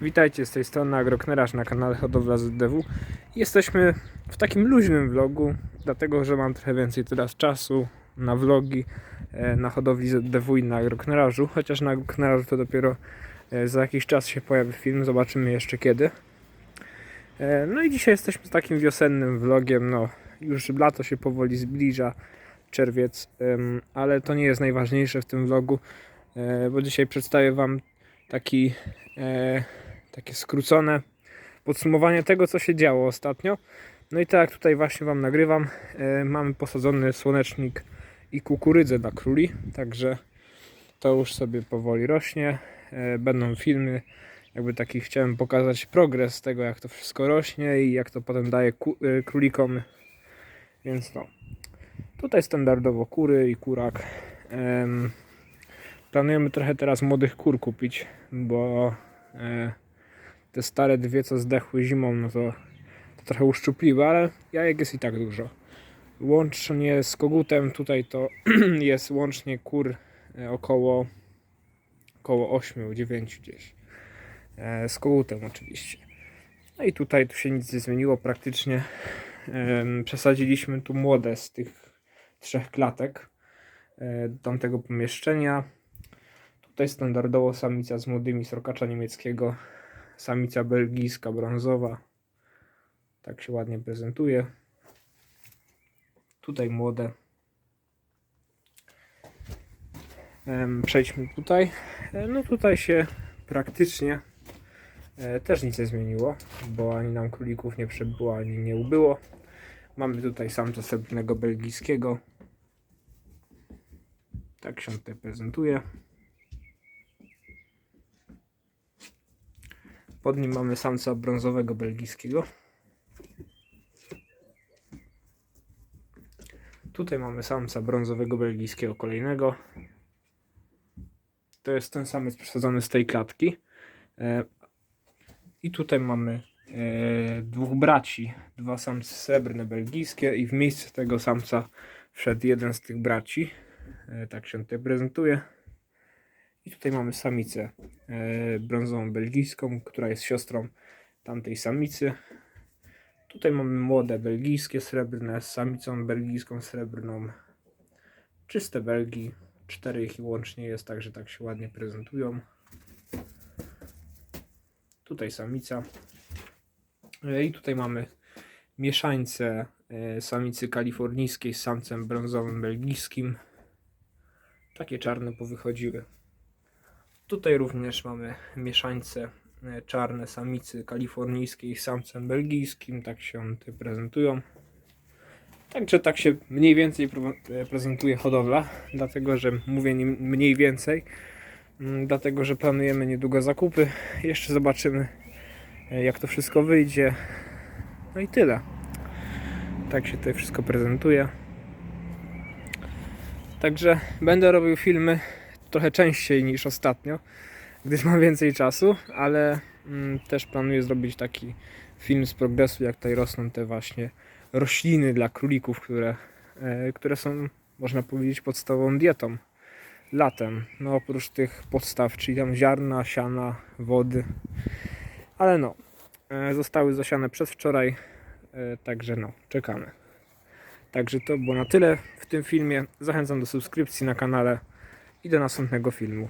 Witajcie z tej strony Agrokneraż na kanale Hodowla ZDW. Jesteśmy w takim luźnym vlogu, dlatego że mam trochę więcej teraz czasu na vlogi e, na hodowli ZDW i na Agroknerażu, chociaż na Agroknerażu to dopiero e, za jakiś czas się pojawi film, zobaczymy jeszcze kiedy. E, No i dzisiaj jesteśmy z takim wiosennym vlogiem, no już lato się powoli zbliża, czerwiec, ale to nie jest najważniejsze w tym vlogu, bo dzisiaj przedstawię Wam taki takie skrócone podsumowanie tego, co się działo ostatnio. No i tak tutaj właśnie Wam nagrywam, e, mamy posadzony słonecznik i kukurydzę dla króli, także to już sobie powoli rośnie. E, będą filmy, jakby taki chciałem pokazać progres tego, jak to wszystko rośnie i jak to potem daje e, królikom. Więc no, tutaj standardowo kury i kurak. Em, planujemy trochę teraz młodych kur kupić, bo te stare dwie, co zdechły zimą, no to, to trochę uszczupliwe, ale jajek jest i tak dużo. Łącznie z kogutem tutaj to jest łącznie kur e, około około 8-9 gdzieś. E, z kogutem oczywiście. No i tutaj tu się nic nie zmieniło praktycznie. Przesadziliśmy tu młode z tych trzech klatek e, do tamtego pomieszczenia. Tutaj standardowo samica z młodymi srokacza niemieckiego, samica belgijska brązowa. Tak się ładnie prezentuje. Tutaj młode. Przejdźmy tutaj. E, No tutaj się praktycznie e, też nic nie zmieniło, bo ani nam królików nie przebyło, ani nie ubyło. Mamy tutaj samca srebrnego belgijskiego. Tak się tutaj prezentuje. Pod nim mamy samca brązowego belgijskiego. Tutaj mamy samca brązowego belgijskiego kolejnego. To jest ten samiec przesadzony z tej klatki. E, I tutaj mamy e, dwóch braci, dwa samce srebrne belgijskie i w miejsce tego samca wszedł jeden z tych braci. E, tak się tutaj prezentuje. I tutaj mamy samicę e, brązową belgijską, która jest siostrą tamtej samicy. Tutaj mamy młode belgijskie srebrne z samicą belgijską srebrną. Czyste Belgii. Cztery ich łącznie jest, także tak się ładnie prezentują. Tutaj samica. E, I tutaj mamy mieszańce e, samicy kalifornijskiej z samcem brązowym belgijskim. Takie czarne powychodziły. Tutaj również mamy mieszańce e, czarne samicy kalifornijskiej z samcem belgijskim, tak się tutaj prezentują. Także tak się mniej więcej e, prezentuje hodowla, dlatego że mówię mniej więcej, mm, dlatego że planujemy niedługo zakupy. Jeszcze zobaczymy e, jak to wszystko wyjdzie. No i tyle. Tak się tutaj wszystko prezentuje. Także będę robił filmy trochę częściej niż ostatnio, gdyż mam więcej czasu, ale mm, też planuję zrobić taki film z progresu, jak tutaj rosną te właśnie rośliny dla królików, które, e, które są, można powiedzieć, podstawową dietą latem. No oprócz tych podstaw, czyli tam ziarna, siana, wody. Ale no, e, zostały zasiane przez wczoraj, e, także no, czekamy. Także to było na tyle w tym filmie. Zachęcam do subskrypcji na kanale i do następnego filmu.